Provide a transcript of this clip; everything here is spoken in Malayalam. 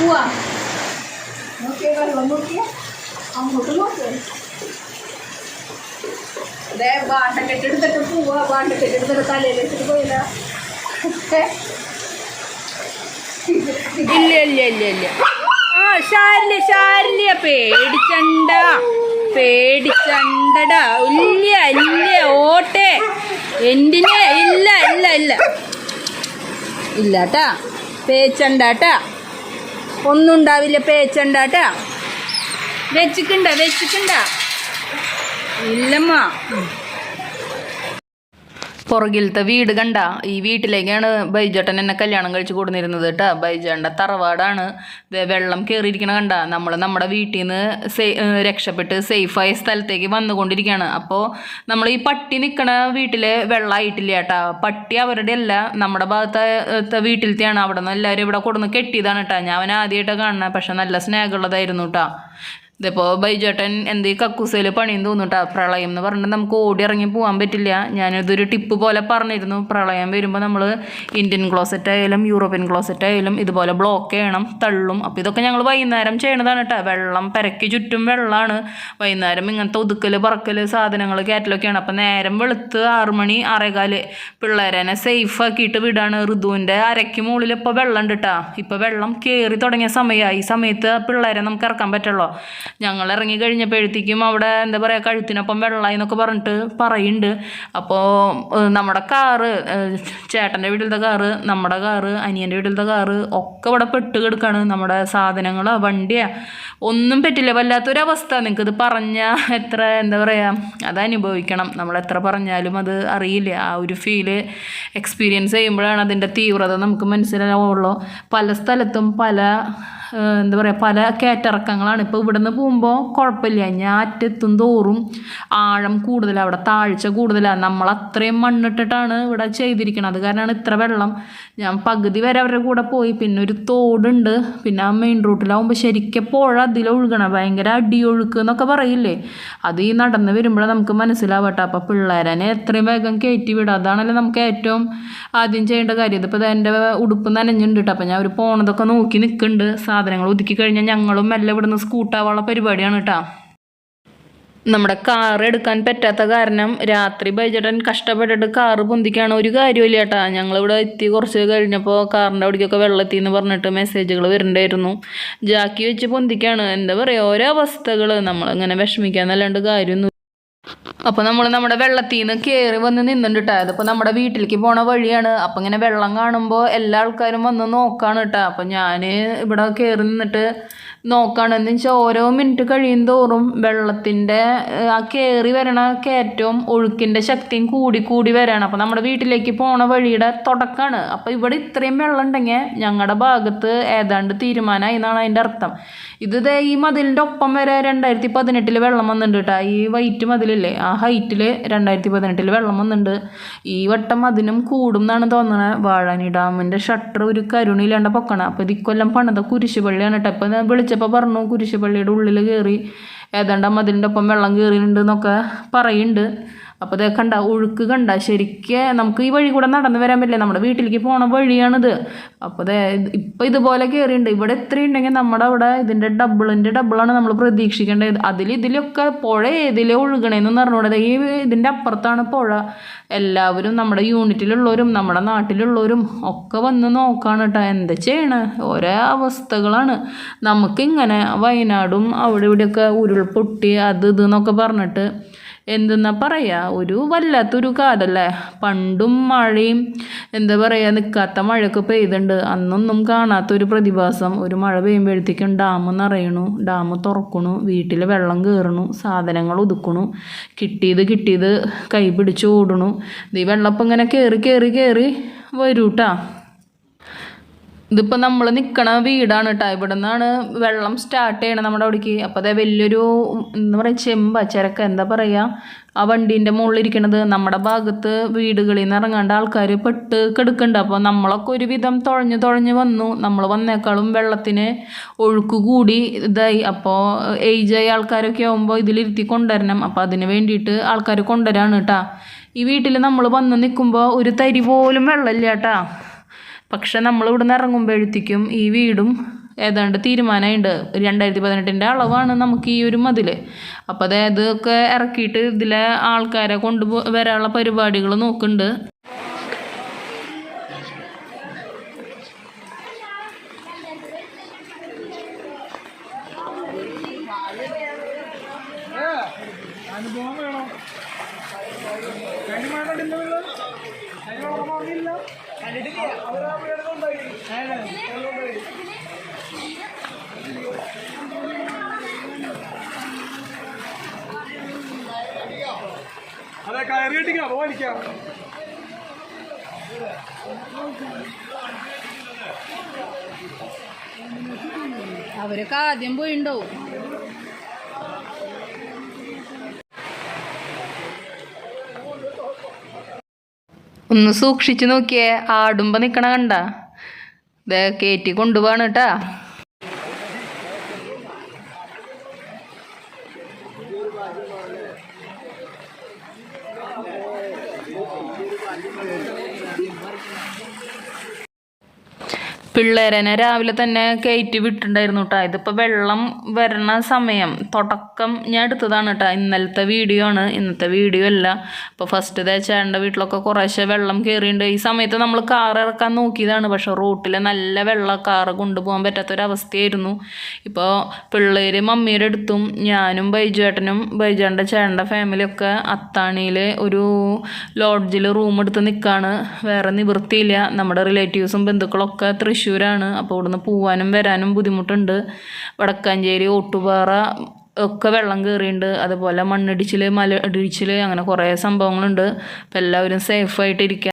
പോവാ. നോക്കിയേ വെള്ളം നോക്കിയേ. അങ്ങോട്ട് നോക്കിയേ അതെ വാട്ടക്കെട്ട് എടുത്തിട്ട് പോവാ. വാട്ടക്കെട്ട് എടുത്തിട്ട് തലയിൽ വെച്ചിട്ട് പോയില്ല ഇല്ല ഇല്ല ഇല്ല ഇല്ല. ആ ശാരില്ല ശാരില്ല പേടിച്ചണ്ട. പേടിച്ചണ്ടടാ. ഇല്ല ഇല്ല ഓട്ടെ. എന്തിനെ? ഇല്ല ഇല്ല ഇല്ല. ഇല്ലാട്ടാ. പേച്ചണ്ടാട്ടാ ഒന്നും ഉണ്ടാവില്ല പേച്ചുണ്ട കേട്ടോ വെച്ചിട്ടുണ്ടോ വെച്ചിട്ടുണ്ടോ? ഇല്ലമ്മ. പുറകിലത്തെ വീട് കണ്ട ഈ വീട്ടിലേക്കാണ് ബൈജേട്ടൻ എന്നെ കല്യാണം കഴിച്ച് കൊടുന്നിരുന്നത് കേട്ടോ. ബൈജേട്ടന്റെ തറവാടാണ്. വെള്ളം കയറിയിരിക്കണ കണ്ട. നമ്മൾ നമ്മുടെ വീട്ടിൽ നിന്ന് സേ രക്ഷപ്പെട്ട് സേഫായ സ്ഥലത്തേക്ക് വന്നുകൊണ്ടിരിക്കുകയാണ് അപ്പോൾ നമ്മൾ ഈ പട്ടി നിൽക്കണ വീട്ടിൽ വെള്ളമായിട്ടില്ല കേട്ടാ. പട്ടി അവരുടെ അല്ല. നമ്മുടെ ഭാഗത്തെ വീട്ടിലത്തെയാണ്. അവിടെ നിന്ന് എല്ലാവരും ഇവിടെ കൊടുന്ന് കെട്ടിയതാണ് കേട്ടോ. ഞാൻ അവൻ ആദ്യമായിട്ടാണ് കാണുന്നത് പക്ഷെ നല്ല സ്നേഹമുള്ളതായിരുന്നു കേട്ടോ. ഇതിപ്പോൾ ബൈജേട്ടൻ എന്ത് കക്കൂസയിൽ പണിയും തോന്നുട്ടാ പ്രളയം എന്ന് പറഞ്ഞിട്ട് നമുക്ക് ഓടി ഇറങ്ങി പോകാൻ പറ്റില്ല. ഞാനിതൊരു ടിപ്പ് പോലെ പറഞ്ഞിരുന്നു. പ്രളയം വരുമ്പോൾ നമ്മൾ ഇന്ത്യൻ ക്ലോസറ്റ് ആയാലും യൂറോപ്യൻ ക്ലോസറ്റ് ആയാലും ഇതുപോലെ ബ്ലോക്ക് ചെയ്യണം തള്ളും. അപ്പോൾ ഇതൊക്കെ ഞങ്ങൾ വൈകുന്നേരം ചെയ്യണതാണ് കേട്ടോ വെള്ളം പെരക്കി ചുറ്റും വെള്ളമാണ് വൈകുന്നേരം ഇങ്ങനത്തെ ഒതുക്കൽ പറക്കൽ സാധനങ്ങൾ കയറ്റലൊക്കെയാണ് അപ്പോൾ നേരം വെളുത്ത് ആറ് മണി ആറേകാൽ പിള്ളേരനെ സേഫ് ആക്കിയിട്ട് വിടാണ്. ഋതുവിന്റെ അരയ്ക്ക് മുകളിൽ ഇപ്പോൾ വെള്ളം ഉണ്ട് കേട്ടോ ഇപ്പോൾ വെള്ളം കയറി തുടങ്ങിയ സമയമായി ഈ സമയത്ത് പിള്ളേരെ നമുക്ക് ഇറക്കാൻ പറ്റുള്ളൂ. ഞങ്ങൾ ഇറങ്ങി കഴിഞ്ഞപ്പോഴത്തേക്കും അവിടെ എന്താ പറയുക കഴുത്തിനൊപ്പം വെള്ളമായി എന്നൊക്കെ പറഞ്ഞിട്ട് പറയുന്നുണ്ട്. അപ്പോൾ നമ്മുടെ കാറ് ചേട്ടന്റെ വീട്ടിലത്തെ കാറ് നമ്മുടെ കാറ് അനിയന്റെ വീട്ടിലത്തെ കാറ് ഒക്കെ ഇവിടെ പെട്ട് കിടക്കാണ്. നമ്മുടെ സാധനങ്ങളോ വണ്ടിയാ. ഒന്നും പറ്റില്ല. വല്ലാത്തൊരവസ്ഥ. നിങ്ങൾക്കിത് പറഞ്ഞാൽ എത്ര എന്താ പറയുക അത് അനുഭവിക്കണം. നമ്മൾ എത്ര പറഞ്ഞാലും അത് അറിയില്ല. ആ ഒരു ഫീൽ എക്സ്പീരിയൻസ് ചെയ്യുമ്പോഴാണ് അതിന്റെ തീവ്രത നമുക്ക് മനസ്സിലാവുള്ളൂ. പല സ്ഥലത്തും പല എന്താ പറയുക പല കയറ്റിറക്കങ്ങളാണ്. ഇപ്പോൾ ഇവിടുന്ന് പോകുമ്പോൾ കുഴപ്പമില്ല ഞാറ്റെത്തും തോറും ആഴം കൂടുതലാണ് അവിടെ താഴ്ച കൂടുതലാണ് നമ്മൾ അത്രയും മണ്ണിട്ടിട്ടാണ് ഇവിടെ ചെയ്തിരിക്കുന്നത് അത് കാരണമാണ് ഇത്ര വെള്ളം. ഞാൻ പകുതി വരെ അവരുടെ കൂടെ പോയി. പിന്നെ ഒരു തോടുണ്ട്. പിന്നെ ആ മെയിൻ റൂട്ടിലാവുമ്പോൾ ശരിക്കും പുഴ അതിലൊഴുകണം ഭയങ്കര അടിയൊഴുക്ക് എന്നൊക്കെ പറയില്ലേ? അത് ഈ നടന്ന് വരുമ്പോഴേ നമുക്ക് മനസ്സിലാവട്ടെ. അപ്പോൾ പിള്ളേരനെ എത്രയും വേഗം കയറ്റി വിടുക. അതാണല്ലോ നമുക്ക് ഏറ്റവും ആദ്യം ചെയ്യേണ്ട കാര്യം. ഇതിപ്പോൾ എന്റെ ഉടുപ്പ് നനഞ്ഞിട്ടുണ്ട് കേട്ടോ അപ്പോൾ ഞാൻ ഒരു പോണതൊക്കെ നോക്കി നിൽക്കുന്നുണ്ട് സാധനങ്ങൾ ഒതുക്കി കഴിഞ്ഞാൽ ഞങ്ങളും മെല്ലെ ഇവിടുന്ന് സ്കൂട്ടാവാനുള്ള പരിപാടിയാണ് കേട്ടോ. നമ്മുടെ കാർ എടുക്കാൻ പറ്റാത്ത കാരണം രാത്രി ബൈജേട്ടൻ കഷ്ടപ്പെട്ടിട്ട് കാറ് പൊന്തിക്കാണ് ഒരു കാര്യമില്ല ചേട്ടാ ഞങ്ങളിവിടെ എത്തി കുറച്ച് കഴിഞ്ഞപ്പോൾ കാറിന്റെ അവിടേക്കൊക്കെ വെള്ളത്തിൽ എന്ന് പറഞ്ഞിട്ട് മെസ്സേജുകൾ വരുന്നുണ്ടായിരുന്നു ജാക്കി വെച്ച് പൊന്തിക്കാണ്. എന്താ പറയുക ഓരോ അവസ്ഥകൾ നമ്മളിങ്ങനെ വിഷമിക്കാന്നല്ലാണ്ട് കാര്യമൊന്നും അപ്പോൾ നമ്മൾ നമ്മുടെ വെള്ളത്തിൽ നിന്ന് കയറി വന്ന് നിന്നുണ്ട് കേട്ടോ അതിപ്പോൾ നമ്മുടെ വീട്ടിലേക്ക് പോണ വഴിയാണ്. അപ്പം ഇങ്ങനെ വെള്ളം കാണുമ്പോൾ എല്ലാ ആൾക്കാരും വന്ന് നോക്കാണ് കേട്ടോ അപ്പം ഞാൻ ഇവിടെ കയറി നിന്നിട്ട് നോക്കാണ്. എന്ന് വെച്ചാൽ ഓരോ മിനിറ്റ് കഴിയും തോറും വെള്ളത്തിന്റെ ആ കയറി വരണ കയറ്റവും ഒഴുക്കിന്റെ ശക്തിയും കൂടി കൂടി വരാണ്. അപ്പോൾ നമ്മുടെ വീട്ടിലേക്ക് പോണ വഴിയുടെ തുടക്കമാണ് അപ്പോൾ ഇവിടെ ഇത്രയും വെള്ളം ഉണ്ടെങ്കിൽ ഞങ്ങളുടെ ഭാഗത്ത് ഏതാണ്ട് തീരുമാനമായി എന്നാണ് അതിന്റെ അർത്ഥം. ഇത് ഈ മതിലിന്റെ ഒപ്പം വരെ രണ്ടായിരത്തി പതിനെട്ടിൽ വെള്ളം വന്നിട്ടുണ്ട് കേട്ടോ. ഈ വൈറ്റ് മതിലില്ലേ ആ ഹൈറ്റിൽ രണ്ടായിരത്തി പതിനെട്ടിൽ വെള്ളം വന്നിട്ടുണ്ട്. ഈ വട്ടം അതിനും കൂടും എന്നാണ് തോന്നുന്നത് വാഴാനി ഡാമിന്റെ ഷട്ടർ ഒരു കരുണിയിലാണ്ട് പൊക്കണം. അപ്പോൾ ഇത് ഇക്കൊല്ലം പണിത കുരിശുപള്ളിയാണ് കേട്ടോ. ഇപ്പോൾ ഞാൻ വിളിച്ചപ്പോൾ പറഞ്ഞു കുരിശുപള്ളിയുടെ ഉള്ളിൽ കയറി ഏതാണ്ട് മതിലിന്റെ ഒപ്പം വെള്ളം കയറിയിട്ടുണ്ട് എന്നൊക്കെ പറയുന്നുണ്ട് അപ്പോൾ ഇത് കണ്ട ഒഴുക്ക് കണ്ട ശരിക്ക് നമുക്ക് ഈ വഴി കൂടെ നടന്നു വരാൻ പറ്റില്ല. നമ്മുടെ വീട്ടിലേക്ക് പോണ വഴിയാണിത്. അപ്പോൾ ദേ ഇപ്പം ഇതുപോലെ കയറിയിട്ടുണ്ട് ഇവിടെ എത്രയുണ്ടെങ്കിൽ നമ്മുടെ അവിടെ ഇതിന്റെ ഡബിളിന്റെ ഡബിളാണ് നമ്മൾ പ്രതീക്ഷിക്കേണ്ടത്. അതിൽ ഇതിലൊക്കെ പുഴ ഏതിലെ ഒഴുകണേന്ന് പറഞ്ഞുകൂടെ ഈ ഇതിന്റെ അപ്പുറത്താണ് പുഴ. എല്ലാവരും നമ്മുടെ യൂണിറ്റിലുള്ളവരും നമ്മുടെ നാട്ടിലുള്ളവരും ഒക്കെ വന്ന് നോക്കാണ് കേട്ടോ എന്താ ചെയ്യണേ? ഓരോ അവസ്ഥകളാണ്. നമുക്കിങ്ങനെ വയനാടും അവിടെ ഇവിടെയൊക്കെ ഉരുൾപൊട്ടി അത് ഇത് എന്നൊക്കെ പറഞ്ഞിട്ട് എന്തെന്നാ പറയുക ഒരു വല്ലാത്തൊരു കാലല്ലേ പണ്ടും മഴയും എന്താ പറയുക നിൽക്കാത്ത മഴയൊക്കെ പെയ്തുണ്ട്. അന്നൊന്നും കാണാത്തൊരു പ്രതിഭാസം. ഒരു മഴ പെയ്യുമ്പോഴത്തേക്കും ഡാം നിറയണു ഡാം തുറക്കണു വീട്ടിൽ വെള്ളം കയറണു സാധനങ്ങൾ ഒതുക്കണു കിട്ടിയത് കിട്ടിയത് കൈ പിടിച്ച് ഓടണു. ഇത് വെള്ളപ്പം ഇങ്ങനെ കയറി കയറി കയറി വരൂട്ടാ. ഇതിപ്പോൾ നമ്മൾ നിൽക്കണ വീടാണ് കേട്ടോ ഇവിടെ നിന്നാണ് വെള്ളം സ്റ്റാർട്ട് ചെയ്യണം നമ്മുടെ അവിടേക്ക്. അപ്പോൾ അതേ വലിയൊരു എന്താ പറയുക ചെമ്പ ചിരക്ക എന്താ പറയുക ആ വണ്ടീന്റെ മുകളിലിരിക്കണത് നമ്മുടെ ഭാഗത്ത് വീടുകളിൽ നിന്ന് ഇറങ്ങാണ്ട് ആൾക്കാർ പെട്ട് കിടക്കുന്നുണ്ട് അപ്പോൾ നമ്മളൊക്കെ ഒരുവിധം തുഴഞ്ഞ് തുഴഞ്ഞ് വന്നു. നമ്മൾ വന്നേക്കാളും വെള്ളത്തിന് ഒഴുക്ക് കൂടി ഇതായി. അപ്പോൾ ഏജായ ആൾക്കാരൊക്കെ ആകുമ്പോൾ ഇതിലിരുത്തി കൊണ്ടുവരണം. അപ്പോൾ അതിന് വേണ്ടിയിട്ട് ആൾക്കാർ കൊണ്ടുവരാണ് കേട്ടോ ഈ വീട്ടിൽ നമ്മൾ വന്ന് നിൽക്കുമ്പോൾ ഒരു തരി പോലും വെള്ളമില്ല കേട്ടോ പക്ഷെ നമ്മൾ നിന്ന് ഇറങ്ങുമ്പോഴത്തേക്കും ഈ വീടും ഏതാണ്ട് തീരുമാനമുണ്ട് രണ്ടായിരത്തി പതിനെട്ടിന്റെ അളവാണ് നമുക്ക് ഈ ഒരു മതിൽ അപ്പോൾ അതായത് ഒക്കെ ഇറക്കിയിട്ട് ഇതിലെ ആൾക്കാരെ കൊണ്ടുപോ വരാനുള്ള പരിപാടികൾ നോക്കുന്നുണ്ട് അനുഭവം വേണം. കഴിഞ്ഞ അതെ കയറി കെട്ടിക്കാം അപ്പൊ വലിക്കാം അവരൊക്കെ ആദ്യം പോയിണ്ടാവും. ഒന്ന് സൂക്ഷിച്ചു നോക്കിയേ ആടുമ്പോൾ നിൽക്കണ കണ്ട. ദേ കയറ്റി കൊണ്ടുപോവാണ് കേട്ടാ പിള്ളേരനെ രാവിലെ തന്നെ കയറ്റി വിട്ടിട്ടുണ്ടായിരുന്നു കേട്ടോ ഇതിപ്പോൾ വെള്ളം വരണ സമയം. തുടക്കം ഞാൻ എടുത്തതാണ് കേട്ടോ ഇന്നലത്തെ വീഡിയോ ആണ്. ഇന്നത്തെ വീഡിയോ അല്ല. അപ്പോൾ ഫസ്റ്റ് ചേട്ടന്റെ വീട്ടിലൊക്കെ കുറേശ്ശെ വെള്ളം കയറിയിട്ടുണ്ട് ഈ സമയത്ത് നമ്മൾ കാർ ഇറക്കാൻ നോക്കിയതാണ്. പക്ഷേ റോട്ടിൽ നല്ല വെള്ളം കാറ് കൊണ്ടുപോകാൻ പറ്റാത്തൊരവസ്ഥയായിരുന്നു. ഇപ്പോൾ പിള്ളേർ മമ്മിയുടെ അടുത്തും ഞാനും ബൈജുവേട്ടനും ബൈജുവേട്ടന്റെ ചേട്ടന്റെ ഫാമിലിയൊക്കെ അത്താണിയിൽ ഒരു ലോഡ്ജിൽ റൂം എടുത്ത് നിൽക്കുകയാണ് വേറെ നിവൃത്തിയില്ല. നമ്മുടെ റിലേറ്റീവ്സും ബന്ധുക്കളൊക്കെ തൃശ്ശൂരാണ്. അപ്പോൾ ഇവിടുന്ന് പോവാനും വരാനും ബുദ്ധിമുട്ടുണ്ട്. വടക്കാഞ്ചേരി ഓട്ടുപാറ ഒക്കെ വെള്ളം കയറിയിട്ടുണ്ട് അതുപോലെ മണ്ണിടിച്ചിൽ മല ഇടിച്ചിൽ അങ്ങനെ കുറേ സംഭവങ്ങളുണ്ട്. അപ്പോൾ എല്ലാവരും സേഫായിട്ടിരിക്കുക